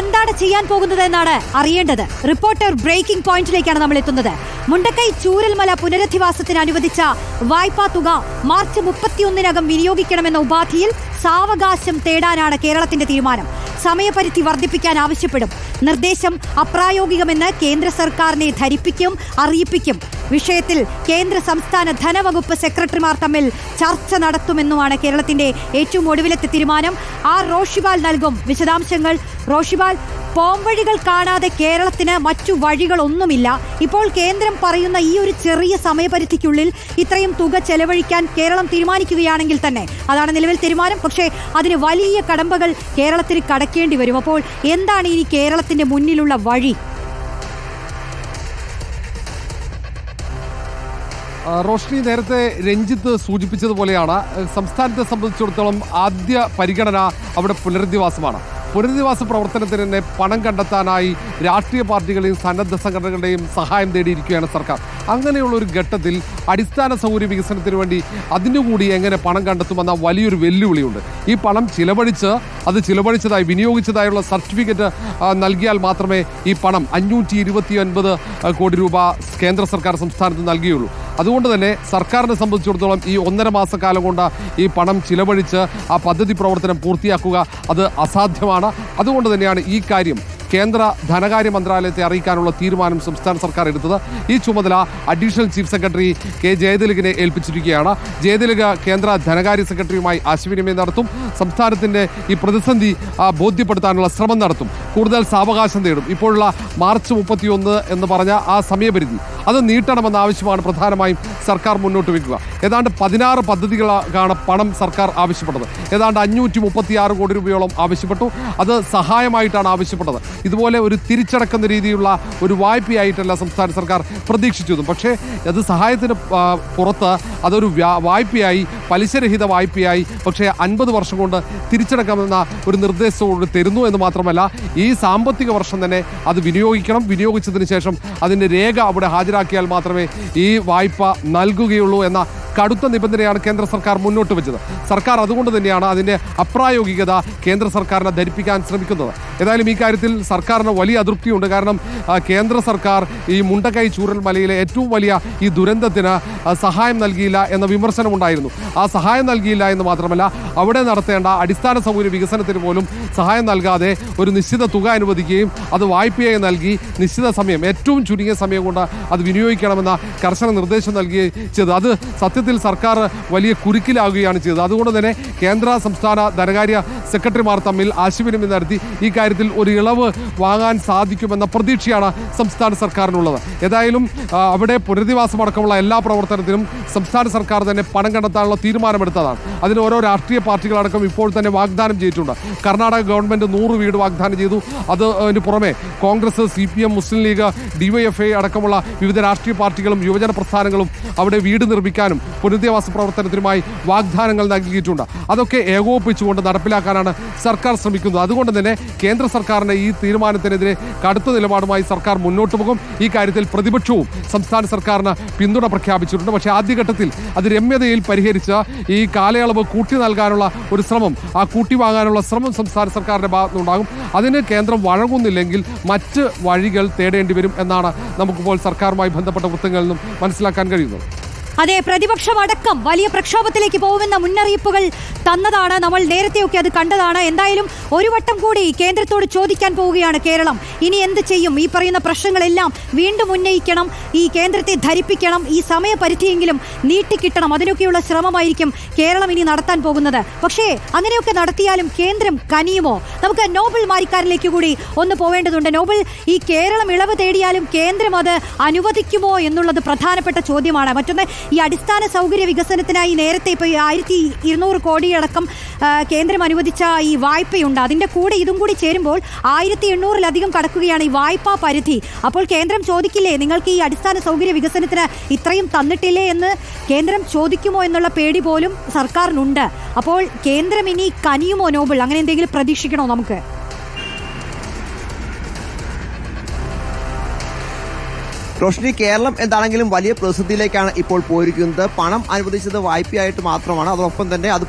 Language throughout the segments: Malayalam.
എന്താണ് ചെയ്യാൻ പോകുന്നത് എന്നാണ് അറിയേണ്ടത്. റിപ്പോർട്ടർ ബ്രേക്കിംഗ് പോയിന്റിലേക്കാണ് നമ്മൾ എത്തുന്നത് മുണ്ടക്കൈ ചൂരൽമല പുനരധിവാസത്തിന് അനുവദിച്ച വായ്പാ തുക മാർച്ച് മുപ്പത്തിയൊന്നിനകം വിനിയോഗിക്കണമെന്ന ഉപാധിയിൽ സാവകാശം തേടാനാണ് കേരളത്തിന്റെ തീരുമാനം. സമയപരിധി വർദ്ധിപ്പിക്കാൻ ആവശ്യപ്പെടും. നിർദ്ദേശം അപ്രായോഗികമെന്ന് കേന്ദ്ര സർക്കാരിനെ ധരിപ്പിക്കും അറിയിപ്പിക്കും. വിഷയത്തിൽ കേന്ദ്ര സംസ്ഥാന ധനവകുപ്പ് സെക്രട്ടറിമാർ തമ്മിൽ ചർച്ച നടത്തുമെന്നുമാണ് കേരളത്തിന്റെ ഏറ്റവും ഒടുവിലത്തെ തീരുമാനം. ആർ റോഷിബാൽ നൽകും വിശദാംശങ്ങൾ. റോഷിബാൽ പോംവഴികൾ കാണാതെ കേരളത്തിന് മറ്റു വഴികളൊന്നുമില്ല. ഇപ്പോൾ കേന്ദ്രം പറയുന്ന ഈ ഒരു ചെറിയ സമയപരിധിക്കുള്ളിൽ ഇത്രയും തുക ചെലവഴിക്കാൻ കേരളം തീരുമാനിക്കുകയാണെങ്കിൽ തന്നെ അതാണ് നിലവിൽ തീരുമാനം. പക്ഷേ അതിന് വലിയ കടമ്പകൾ കേരളത്തിന് കടക്കേണ്ടി വരും. അപ്പോൾ എന്താണ് ഇനി കേരളത്തിന്റെ മുന്നിലുള്ള വഴി? റോഷ്നി നേരത്തെ രഞ്ജിത്ത് സൂചിപ്പിച്ചതുപോലെയാണ് സംസ്ഥാനത്തെ സംബന്ധിച്ചിടത്തോളം ആദ്യ പരിഗണന അവിടെ പുനരധിവാസമാണ്. പുനരധിവാസ പ്രവർത്തനത്തിന് തന്നെ പണം കണ്ടെത്താനായി രാഷ്ട്രീയ പാർട്ടികളെയും സന്നദ്ധ സംഘടനകളുടെയും സഹായം തേടിയിരിക്കുകയാണ് സർക്കാർ. അങ്ങനെയുള്ള ഒരു ഘട്ടത്തിൽ അടിസ്ഥാന സൗകര്യ വികസനത്തിന് വേണ്ടി അതിനുകൂടി എങ്ങനെ പണം കണ്ടെത്തുമെന്ന വലിയൊരു വെല്ലുവിളിയുണ്ട്. ഈ പണം ചിലവഴിച്ച് അത് ചിലവഴിച്ചതായി വിനിയോഗിച്ചതായുള്ള സർട്ടിഫിക്കറ്റ് നൽകിയാൽ മാത്രമേ ഈ പണം അഞ്ഞൂറ്റി കോടി രൂപ കേന്ദ്ര സർക്കാർ സംസ്ഥാനത്ത് നൽകിയുള്ളൂ. അതുകൊണ്ട് തന്നെ സർക്കാരിനെ സംബന്ധിച്ചിടത്തോളം ഈ ഒന്നര മാസക്കാലം കൊണ്ട് ഈ പണം ചിലവഴിച്ച് ആ പദ്ധതി പ്രവർത്തനം പൂർത്തിയാക്കുക അത് അസാധ്യമാണ്. അതുകൊണ്ട് തന്നെയാണ് ഈ കാര്യം കേന്ദ്ര ധനകാര്യ മന്ത്രാലയത്തെ അറിയിക്കാനുള്ള തീരുമാനം സംസ്ഥാന സർക്കാർ എടുത്തത്. ഈ ചുമതല അഡീഷണൽ ചീഫ് സെക്രട്ടറി കെ ജയതിലകിനെ ഏൽപ്പിച്ചിരിക്കുകയാണ്. ജയതിലക കേന്ദ്ര ധനകാര്യ സെക്രട്ടറിയുമായി ആശയവിനിമയം നടത്തും. സംസ്ഥാനത്തിന്റെ ഈ പ്രതിസന്ധി ബോധ്യപ്പെടുത്താനുള്ള ശ്രമം നടത്തും. കൂടുതൽ സാവകാശം തേടും. ഇപ്പോഴുള്ള മാർച്ച് മുപ്പത്തിയൊന്ന് എന്ന് പറഞ്ഞ ആ സമയപരിധി അത് നീട്ടണമെന്ന ആവശ്യമാണ് പ്രധാനമായും സർക്കാർ മുന്നോട്ട് വയ്ക്കുക ഏതാണ്ട് പതിനാറ് പദ്ധതികളാണ് പണം സർക്കാർ ആവശ്യപ്പെട്ടത്. ഏതാണ്ട് അഞ്ഞൂറ്റി മുപ്പത്തി ആറ് കോടി രൂപയോളം ആവശ്യപ്പെട്ടു. അത് സഹായമായിട്ടാണ് ആവശ്യപ്പെട്ടത്. ഇതുപോലെ ഒരു തിരിച്ചടക്കുന്ന രീതിയിലുള്ള ഒരു വായ്പയായിട്ടല്ല സംസ്ഥാന സർക്കാർ പ്രതീക്ഷിച്ചതും. പക്ഷേ അത് സഹായത്തിന് പുറത്ത് അതൊരു വ്യാ- വായ്പയായി പലിശരഹിത വായ്പയായി പക്ഷേ അൻപത് വർഷം കൊണ്ട് തിരിച്ചടക്കാമെന്ന ഒരു നിർദ്ദേശത്തോട് തരുന്നു എന്ന് മാത്രമല്ല ഈ സാമ്പത്തിക വർഷം തന്നെ അത് വിനിയോഗിക്കണം. വിനിയോഗിച്ചതിന് ശേഷം അതിന്റെ രേഖ അവിടെ ഹാജരാക്കിയാൽ മാത്രമേ ഈ വായ്പ നൽകുകയുള്ളൂ എന്ന കടുത്ത നിബന്ധനയാണ് കേന്ദ്ര സർക്കാർ മുന്നോട്ട് വെച്ചത്. സർക്കാർ അതുകൊണ്ട് തന്നെയാണ് അതിന്റെ അപ്രായോഗികത കേന്ദ്ര സർക്കാരിനെ ധരിപ്പിക്കാൻ ശ്രമിക്കുന്നത്. ഏതായാലും ഈ കാര്യത്തിൽ സർക്കാരിന് വലിയ അതൃപ്തിയുണ്ട്. കാരണം കേന്ദ്ര സർക്കാർ ഈ മുണ്ടക്കൈ ചൂരൽ മലയിലെ ഏറ്റവും വലിയ ഈ ദുരന്തത്തിന് സഹായം നൽകിയില്ല എന്ന വിമർശനമുണ്ടായിരുന്നു ആ സഹായം നൽകിയില്ല എന്ന് മാത്രമല്ല അവിടെ നടത്തേണ്ട അടിസ്ഥാന സൗകര്യ വികസനത്തിന് പോലും സഹായം നൽകാതെ ഒരു നിശ്ചിത തുക അനുവദിക്കുകയും അത് വായ്പയായി നൽകി നിശ്ചിത സമയം ഏറ്റവും ചുരുങ്ങിയ സമയം കൊണ്ട് അത് വിനിയോഗിക്കണമെന്ന കർശന നിർദ്ദേശം നൽകി ചെയ്തത്. അത് സത്യത്തിൽ സർക്കാർ വലിയ കുരുക്കിലാകുകയാണ് ചെയ്തത്. അതുകൊണ്ട് തന്നെ കേന്ദ്ര സംസ്ഥാന ധനകാര്യ സെക്രട്ടറിമാർ തമ്മിൽ ആശയവിനിമയം നടത്തി ഈ കാര്യത്തിൽ ഒരു ഇളവ് വാങ്ങാൻ സാധിക്കുമെന്ന പ്രതീക്ഷയാണ് സംസ്ഥാന സർക്കാരിനുള്ളത്. ഏതായാലും അവിടെ പുനരധിവാസമടക്കമുള്ള എല്ലാ പ്രവർത്തനത്തിനും സംസ്ഥാന സർക്കാർ തന്നെ പണം കണ്ടെത്താനുള്ള തീരുമാനമെടുത്തതാണ്. അതിന് ഓരോ രാഷ്ട്രീയ പാർട്ടികളടക്കം ഇപ്പോൾ തന്നെ വാഗ്ദാനം ചെയ്തിട്ടുണ്ട്. കർണാടക ഗവൺമെന്റ് നൂറ് വീട് വാഗ്ദാനം ചെയ്തു. അത് അതിന് പുറമെ Congress C P M Muslim League DYFI അടക്കമുള്ള വിവിധ രാഷ്ട്രീയ പാർട്ടികളും യുവജന പ്രസ്ഥാനങ്ങളും അവിടെ വീട് നിർമ്മിക്കാനും പുനരധിവാസ പ്രവർത്തനത്തിനുമായി വാഗ്ദാനങ്ങൾ നൽകിയിട്ടുണ്ട്. അതൊക്കെ ഏകോപിപ്പിച്ചുകൊണ്ട് നടപ്പിലാക്കാനാണ് സർക്കാർ ശ്രമിക്കുന്നത്. അതുകൊണ്ട് തന്നെ കേന്ദ്ര സർക്കാരിന്റെ ഈ തീരുമാനത്തിനെതിരെ കടുത്ത നിലപാടുമായി സർക്കാർ മുന്നോട്ട് പോകും. ഈ കാര്യത്തിൽ പ്രതിപക്ഷവും സംസ്ഥാന സർക്കാരിന് പിന്തുണ പ്രഖ്യാപിച്ചിട്ടുണ്ട്. പക്ഷേ ആദ്യഘട്ടത്തിൽ അത് രമ്യതയിൽ പരിഹരിച്ച് ഈ കാലയളവ് കൂട്ടി നൽകാനുള്ള ഒരു ശ്രമം ആ കൂട്ടി വാങ്ങാനുള്ള ശ്രമം സംസ്ഥാന സർക്കാരിന്റെ ഭാഗത്തുനിന്നുണ്ടാകും. അതിന് കേന്ദ്രം വഴങ്ങുന്നില്ലെങ്കിൽ മറ്റ് വഴികൾ തേടേണ്ടി വരും എന്നാണ് നമുക്കിപ്പോൾ സർക്കാരുമായി ബന്ധപ്പെട്ട വൃത്തങ്ങളിൽ നിന്നും മനസ്സിലാക്കാൻ കഴിയുന്നത്. അതെ പ്രതിപക്ഷമടക്കം വലിയ പ്രക്ഷോഭത്തിലേക്ക് പോകുമെന്ന മുന്നറിയിപ്പുകൾ തന്നതാണ് നമ്മൾ നേരത്തെയൊക്കെ അത് കണ്ടതാണ്. എന്തായാലും ഒരു വട്ടം കൂടി കേന്ദ്രത്തോട് ചോദിക്കാൻ പോവുകയാണ് കേരളം. ഇനി എന്ത് ചെയ്യും? ഈ പറയുന്ന പ്രശ്നങ്ങളെല്ലാം വീണ്ടും ഉന്നയിക്കണം ഈ കേന്ദ്രത്തെ ധരിപ്പിക്കണം ഈ സമയപരിധിയെങ്കിലും നീട്ടിക്കിട്ടണം. അതിനൊക്കെയുള്ള ശ്രമമായിരിക്കും കേരളം ഇനി നടത്താൻ പോകുന്നത്. പക്ഷേ അങ്ങനെയൊക്കെ നടത്തിയാലും കേന്ദ്രം കനിയുമോ? നമുക്ക് നോബൽ മാരിക്കാരിലേക്ക് കൂടി ഒന്ന് പോവേണ്ടതുണ്ട്. നോബൽ ഈ കേരളം ഇളവ് തേടിയാലും കേന്ദ്രം അത് അനുവദിക്കുമോ എന്നുള്ളത് പ്രധാനപ്പെട്ട ചോദ്യമാണ്. മറ്റൊന്ന് ഈ അടിസ്ഥാന സൗകര്യ വികസനത്തിനായി നേരത്തെ ഇപ്പോൾ ആയിരത്തി ഇരുന്നൂറ് കോടിയടക്കം ആ, കേന്ദ്രം അനുവദിച്ച ഈ വായ്പയുണ്ട്. അതിന്റെ കൂടെ ഇതും കൂടി ചേരുമ്പോൾ ആയിരത്തി എണ്ണൂറിലധികം കടക്കുകയാണ് ഈ വായ്പാ പരിധി. അപ്പോൾ കേന്ദ്രം ചോദിക്കില്ലേ നിങ്ങൾക്ക് ഈ അടിസ്ഥാന സൗകര്യ വികസനത്തിന് ഇത്രയും തന്നിട്ടില്ലേ എന്ന്? കേന്ദ്രം ചോദിക്കുമോ എന്നുള്ള പേടി പോലും സർക്കാരിനുണ്ട്. അപ്പോൾ കേന്ദ്രം ഇനി കനിയുമോ നോബിൾ? അങ്ങനെ എന്തെങ്കിലും പ്രതീക്ഷിക്കണോ നമുക്ക്? റോഷ്നി കേരളം എന്താണെങ്കിലും വലിയ പ്രതിസന്ധിയിലേക്കാണ് ഇപ്പോൾ പോയിരിക്കുന്നത്. പണം അനുവദിച്ചത് വായ്പയായിട്ട് മാത്രമാണ്. അതോടൊപ്പം തന്നെ അത്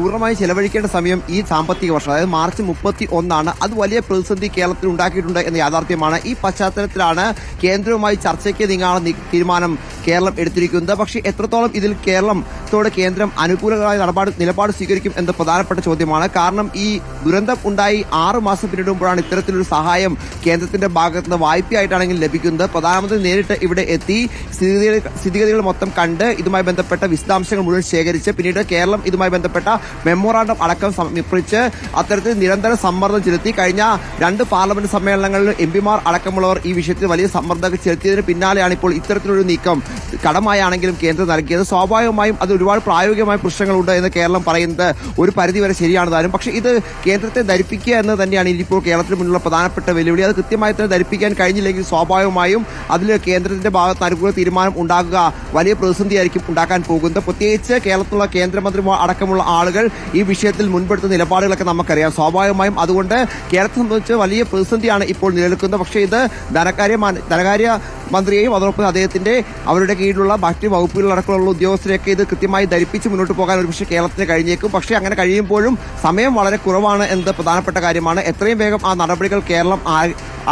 പൂർണമായും ചെലവഴിക്കേണ്ട സമയം ഈ സാമ്പത്തിക വർഷം അതായത് മാർച്ച് മുപ്പത്തി ഒന്നാണ് അത് വലിയ പ്രതിസന്ധി കേരളത്തിൽ ഉണ്ടാക്കിയിട്ടുണ്ട് എന്ന യാഥാർത്ഥ്യമാണ്. ഈ പശ്ചാത്തലത്തിലാണ് കേന്ദ്രവുമായി ചർച്ചയ്ക്ക് നീങ്ങാനുള്ള തീരുമാനം കേരളം എടുത്തിരിക്കുന്നത്. പക്ഷേ എത്രത്തോളം ഇതിൽ കേരളത്തോട് കേന്ദ്രം അനുകൂലമായ നടപാട് നിലപാട് സ്വീകരിക്കും എന്ന പ്രധാനപ്പെട്ട ചോദ്യമാണ്. കാരണം ഈ ദുരന്തം ഉണ്ടായി ആറ് മാസം പിന്നിടുമ്പോഴാണ് ഇത്തരത്തിലൊരു സഹായം കേന്ദ്രത്തിന്റെ ഭാഗത്ത് നിന്ന് വായ്പയായിട്ടാണെങ്കിൽ ലഭിക്കുന്നത്. പ്രധാനമന്ത്രി നേരിട്ട് ഇവിടെ എത്തി സ്ഥിതിഗതികൾ മൊത്തം കണ്ട് ഇതുമായി ബന്ധപ്പെട്ട വിശദാംശങ്ങൾ മുഴുവൻ ശേഖരിച്ച് പിന്നീട് കേരളം ഇതുമായി ബന്ധപ്പെട്ട മെമ്മോറാണ്ടം അടക്കം സമർപ്പിച്ച് അത്തരത്തിൽ നിരന്തര സമ്മർദ്ദം ചെലുത്തി കഴിഞ്ഞ രണ്ട് പാർലമെന്റ് സമ്മേളനങ്ങളിൽ എം പിമാർ അടക്കമുള്ളവർ ഈ വിഷയത്തിൽ വലിയ സമ്മർദ്ദം ചെലുത്തിയതിന് പിന്നാലെയാണ് ഇപ്പോൾ ഇത്തരത്തിലൊരു നീക്കം. കടമായാണെങ്കിലും കേന്ദ്രം നൽകിയത്. സ്വാഭാവികമായും അത് ഒരുപാട് പ്രായോഗികമായ പ്രശ്നങ്ങളുണ്ട് എന്ന് കേരളം പറയുന്നത് ഒരു പരിധിവരെ ശരിയാണ് താനും. പക്ഷേ ഇത് കേന്ദ്രത്തെ ധരിപ്പിക്കുക എന്ന് തന്നെയാണ് ഇനിയിപ്പോൾ കേരളത്തിന് മുന്നിലുള്ള പ്രധാനപ്പെട്ട വെല്ലുവിളി. അത് കൃത്യമായി തന്നെ ധരിപ്പിക്കാൻ കഴിഞ്ഞില്ലെങ്കിൽ സ്വാഭാവികമായും അതിൽ കേന്ദ്രത്തിന്റെ ഭാഗത്ത് അനുകൂല തീരുമാനം ഉണ്ടാകുക വലിയ പ്രതിസന്ധിയായിരിക്കും ഉണ്ടാക്കാൻ പോകുന്നത്. പ്രത്യേകിച്ച് കേരളത്തിലുള്ള കേന്ദ്രമന്ത്രിമാർ അടക്കമുള്ള ആളുകൾ ഈ വിഷയത്തിൽ മുൻപെടുത്ത നിലപാടുകളൊക്കെ നമുക്കറിയാം. സ്വാഭാവികമായും അതുകൊണ്ട് കേരളത്തെ സംബന്ധിച്ച് വലിയ പ്രതിസന്ധിയാണ് ഇപ്പോൾ നിലനിൽക്കുന്നത്. പക്ഷേ ഇത് ധനകാര്യ ധനകാര്യ മന്ത്രിയെയും അതോടൊപ്പം അദ്ദേഹത്തിന്റെ അവരുടെ കീഴിലുള്ള മറ്റ് വകുപ്പുകളിലടക്കമുള്ള ഉദ്യോഗസ്ഥരെയൊക്കെ ഇത് കൃത്യമായി ധരിപ്പിച്ച് മുന്നോട്ട് പോകാൻ ഒരുപക്ഷെ കേരളത്തിന് കഴിഞ്ഞേക്കും. പക്ഷേ അങ്ങനെ കഴിയുമ്പോഴും സമയം വളരെ കുറവാണ് എന്നത് പ്രധാനപ്പെട്ട കാര്യമാണ്. എത്രയും വേഗം ആ നടപടികൾ കേരളം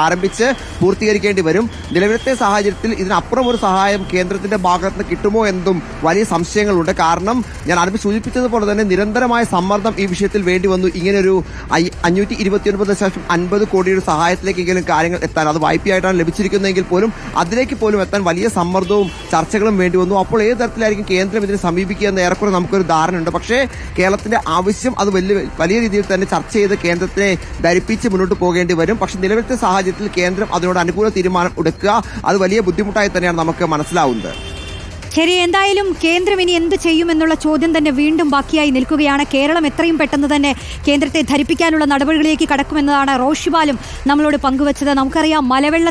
ആരംഭിച്ച് പൂർത്തീകരിക്കേണ്ടി വരും. നിലവിലത്തെ സാഹചര്യത്തിൽ ഇതിനപ്പുറം ഒരു സഹായം കേന്ദ്രത്തിന്റെ ഭാഗത്ത് നിന്ന് കിട്ടുമോ എന്നതും വലിയ സംശയങ്ങളുണ്ട്. കാരണം ഞാൻ ആദ്യം സൂചിപ്പിച്ചതുപോലെ തന്നെ നിരന്തരമായ സമ്മർദ്ദം ഈ വിഷയത്തിൽ വേണ്ടി വന്നു. ഇങ്ങനൊരു അഞ്ഞൂറ്റി ഇരുപത്തിയൊൻപത് ദശാംശം അൻപത് കോടിയുടെ സഹായത്തിലേക്കെങ്കിലും കാര്യങ്ങൾ എത്താൻ അത് വായ്പയായിട്ടാണ് ലഭിച്ചിരിക്കുന്നതെങ്കിൽ പോലും അതിലേക്ക് പോലും എത്താൻ വലിയ സമ്മർദ്ദവും ചർച്ചകളും വേണ്ടി വന്നു. അപ്പോൾ ഏത് തരത്തിലായിരിക്കും കേന്ദ്രം ഇതിനെ സമീപിക്കുക എന്ന് ഏറെക്കുറെ നമുക്കൊരു ധാരണയുണ്ട്. പക്ഷേ കേരളത്തിന്റെ ആവശ്യം അത് വലിയ വലിയ രീതിയിൽ തന്നെ ചർച്ച ചെയ്ത് കേന്ദ്രത്തെ ധരിപ്പിച്ച് മുന്നോട്ട് പോകേണ്ടി വരും. പക്ഷേ നിലവിലത്തെ സാഹചര്യത്തിൽ കേന്ദ്രം അതിനോട് അനുകൂല തീരുമാനം എടുക്കുക അത് വലിയ ബുദ്ധിമുട്ടായി തന്നെയാണ് നമുക്ക് മനസ്സിലാവുന്നത്. ശരി എന്തായാലും കേന്ദ്രം ഇനി എന്ത് ചെയ്യുമെന്നുള്ള ചോദ്യം തന്നെ വീണ്ടും ബാക്കിയായി നിൽക്കുകയാണ്. കേരളം എത്രയും പെട്ടെന്ന് തന്നെ കേന്ദ്രത്തെ ധരിപ്പിക്കാനുള്ള നടപടികളിലേക്ക് കടക്കുമെന്നതാണ് റോഷിബാലും നമ്മളോട് പങ്കുവച്ചത്. നമുക്കറിയാം മലവെള്ള